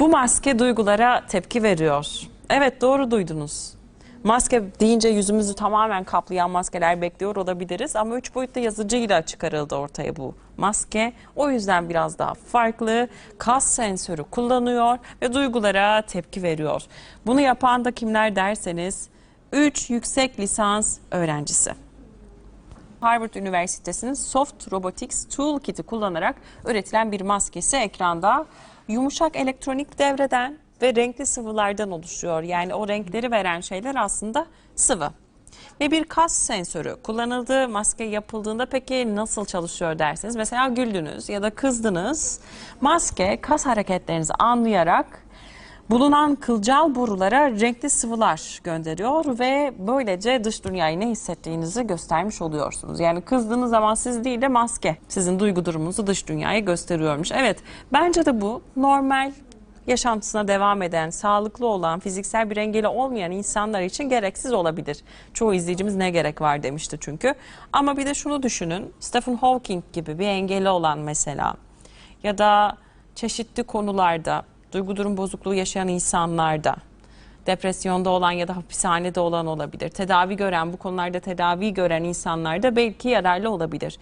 Bu maske duygulara tepki veriyor. Evet doğru duydunuz. Maske deyince yüzümüzü tamamen kaplayan maskeler bekliyor olabiliriz ama 3 boyutlu yazıcıyla çıkarıldı ortaya bu maske. O yüzden biraz daha farklı. Kas sensörü kullanıyor ve duygulara tepki veriyor. Bunu yapan da kimler derseniz 3 yüksek lisans öğrencisi. Harvard Üniversitesi'nin Soft Robotics Toolkit'i kullanarak üretilen bir maskesi ekranda yumuşak elektronik devreden ve renkli sıvılardan oluşuyor. Yani o renkleri veren şeyler aslında sıvı. Ve bir kas sensörü kullanıldı. Maske yapıldığında peki nasıl çalışıyor derseniz mesela güldünüz ya da kızdınız. Maske kas hareketlerinizi anlayarak bulunan kılcal borulara renkli sıvılar gönderiyor ve böylece dış dünyayı ne hissettiğinizi göstermiş oluyorsunuz. Yani kızdığınız zaman siz değil de maske sizin duygu durumunuzu dış dünyaya gösteriyormuş. Evet bence de bu normal yaşantısına devam eden, sağlıklı olan, fiziksel bir engeli olmayan insanlar için gereksiz olabilir. Çoğu izleyicimiz ne gerek var demişti çünkü. Ama bir de şunu düşünün. Stephen Hawking gibi bir engeli olan mesela ya da çeşitli konularda duygu durum bozukluğu yaşayan insanlarda depresyonda olan ya da hapishanede olan olabilir. Tedavi gören, bu konularda tedavi gören insanlarda belki yararlı olabilir.